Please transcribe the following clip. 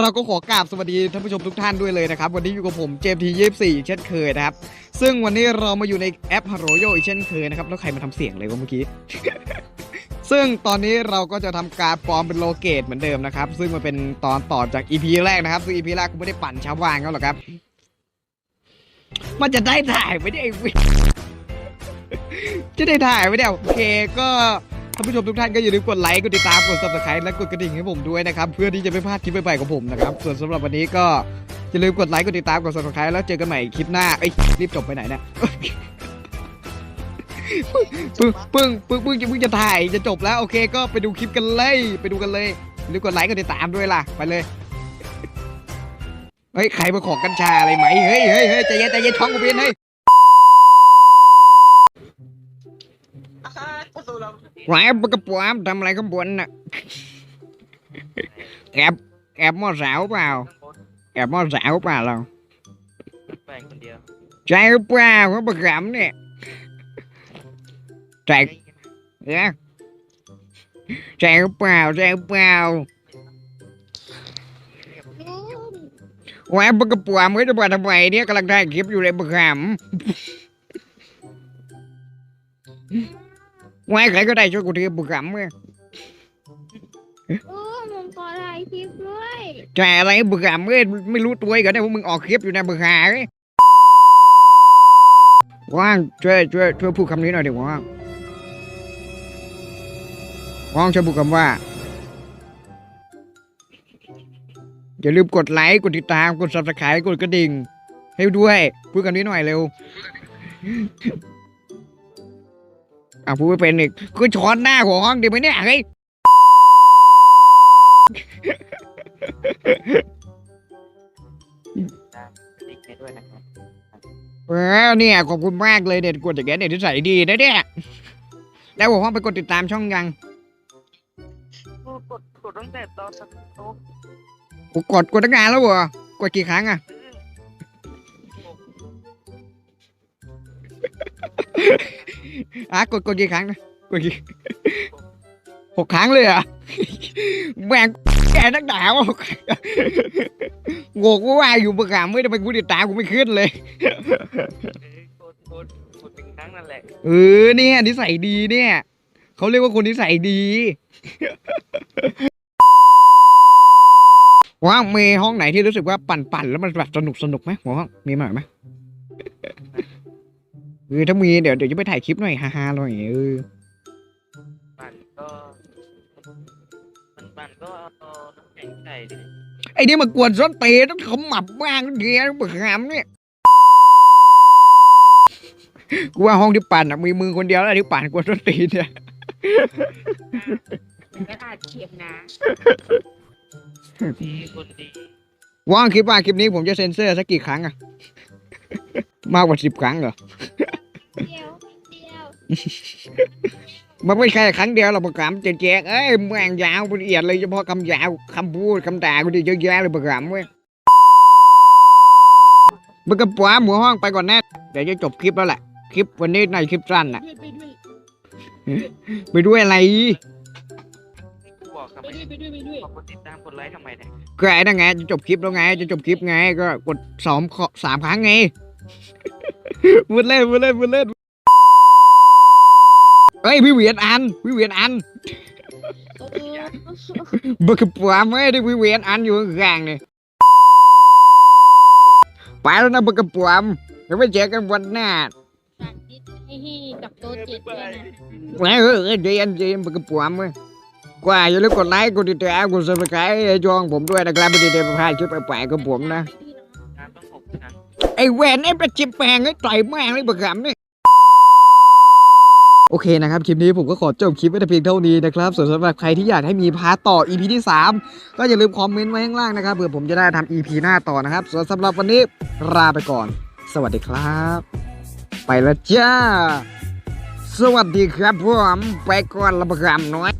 เราก็ขอกราบสวัสดีท่านผู้ชมทุกท่านด้วยเลยนะครับ วันนี้อยู่กับผมเจมทียี่สี่เช่นเคยนะครับ ซึ่งวันนี้เรามาอยู่ในแอป h า r o y o อีกเช่นเคยนะครับ แล้วใครมาทำเสียงเลยวะเมื่อกี้ ซึ่งตอนนี้เราก็จะทำการปลอมเป็นโลเกตเหมือนเดิมนะครับ ซึ่งมันเป็นตอนต่อจาก EP แรกนะครับ ซึ่ง EP แรกกูไม่ได้ปั่นชาวบ้านเขาหรอกครับ มันจะได้ถ่ายไม่ได้ไอ้เว้ยจะได้ถ่ายไม่ได้โอเคก็ ท่านผู้ชมทุกท่านก็อย่าลืมกดไลค์ กดติดตาม กด subscribe และกดกระดิ่งให้ผมด้วยนะครับ เพื่อที่จะไม่พลาดคลิปใหม่ๆของผมนะครับ ส่วนสำหรับวันนี้ก็อย่าลืมกดไลค์ กดติดตาม กด subscribe แล้วเจอกันใหม่คลิปหน้าเอ้ยรีบจบไปไหนเนี่ยปึ้งปึ้งปึ้งปึ้งจะปึ้งจะถ่ายจะจบแล้วโอเคก็ไปดูคลิปกันเลย ไปดูกันเลยอย่าลืมกดไลค์ กดติดตามด้วยล่ะ ไปเลย เฮ้ย ใครมาขอกัญชาอะไรไหม เฮ้ยเฮ้ยเฮ้ยใจเย็นใจเย็นท้องกูเพี้ยนเฮ้ย หวายปะกระป๋อมทำอะไรข้างบนน่ะแอบแอบมอสาวเปล่าแอบมอสาวเปล่า ไม่ได้มาทำไมเนี่ยกำลังถ่ายคลิปอยู่เลยประกำหวายใครก็ได้ช่วยกูทีประกำเนี่ยโอ้ผมขอถ่ายคลิปด้วยใจอะไรเบื่อเมื่อไม่รู้ตัวกันเนี่ยพวกมึงออกคลิปอยู่ในะเบื่อเอ้ยว่างช่วยช่วยช่วยพูดคำนี้หน่อยดิว่างว่างช่วยพูดคำว่าอย่าลืมกดไลค์กดติดตามกด subscribe กดกระดิ่ง ให้ด้วย พูดคำนี้หน่อยเร็ว อะพูดไม่เป็นอีกก็ช้อนหน้าหัวห้องดีไหมเนี่ยเฮ้ยติ๊กให้ด้วยนะครับเออเนี่ยขอบคุณมากเลยเด็ดกดอย่างเงี้ยเด็ดที่ใส่ดีนะเนี่ยแล้วผมห้องไปกดติดตามช่องยังกูกดกดตั้งแต่ตอนสักโต๊ะกูกดกดตั้งนานแล้วเหรอกดกี่ครั้งอะ อะกดกดกี่ครั้งนะกดกี่หกครั้งเลยอะแบ่งแกนักหนาวะโงกว่าว่าอยู่ประกาไม่ได้ไปกูติดตามกูไม่ขึ้นเลยเออกดกดกดถึงครั้งนั่นแหละเออเนี่ยนิสัยดีเนี่ยเขาเรียกว่าคนนิสัยดีว่างมีห้องไหนที่รู้สึกว่าปั่นปั่นๆแล้วมันแบบสนุกสนุกไหมหัวห้องมีมาหน่อยไหม เออถ้ามีเดี๋ยวเดี๋ยวจะไปถ่ายคลิปหน่อยฮาๆหน่อยเออปั่นก็มันปั่นก็เอาน้ำแข็งใส่ดิไอ้นี่มากวนส้นเตะต้องขมับบ้างเดียวเบื่อหามเนี่ยกูว่าห้องที่ปั่นอะมีมือคนเดียวแล้วที่ปั่นกวนส้นตีนเนี่ยกระดาษเขียนนะดีคนดีว่างคิดว่าคลิปนี้ผมจะเซ็นเซอร์สักกี่ครั้งอะมากกว่าสิบครั้งเหรอเดียวเดียว มันไม่ใช่ครั้งเดียวหรอกประกามเจ๊กๆเอ้ยแม่งยาวละเอียดเลยเฉพาะคำยาวคำพูดคำด่ากูดิเยอะแยะเลยประกามเว้ยมึงกับป๋าหมูห้องไปก่อนแน่เดี๋ยวจะจบคลิปแล้วแหละคลิปวันนี้ในคลิปสั้นน่ะไปด้วยไปด้วยอะไรกูบอกทำไปไมด้วยไปด้วยไปด้วยบอกกดติดตามกดไลค์ทำไมเนี่ยก็ไอ้นั่นไงจะจบคลิปแล้วไง จะจบคลิปไงก็กดสองข้อสามครั้งไงพูดเล่นพูดเล่นพูดเล่น เฮ้ยพี่เหวียนอันพี่เหวียนอันเออบึกปวามไม่ได้พี่เหวียนอันอยู่ข้างๆนี่ไปแล้วนะบึกปวามเดี๋ยวไปเจอกันวันหน้าฝากดิสให้ให้กับโต๊ะเจ็ดด้วยนะแหมเออเออเดี๋ยวเย็นเย็นบึกปวามเว้ยกว่าอย่าลืมกดไลค์กดติดตามกดซับสไครต์ให้ช่องผมด้วยนะครับไม่ได้เดินมาพลาดคลิปแปลกๆของผมนะน้ำต้องหกครั้งไอ้แหวนไอ้ประจิบแปลงไอ้ต่อยแม่งเลยบักขำนี่ โอเคนะครับ คลิปนี้ผมก็ขอจบคลิปไว้แต่เพียงเท่านี้นะครับ ส่วนสำหรับใครที่อยากให้มีพาร์ตต่อ EP ที่ 3 ก็อย่าลืมคอมเมนต์ไว้ข้างล่างนะครับเผื่อผมจะได้ทำ EP หน้าต่อนะครับ ส่วนสำหรับวันนี้ลาไปก่อน สวัสดีครับ ไปละจ้า สวัสดีครับผมไปก่อนละบักขำน้อย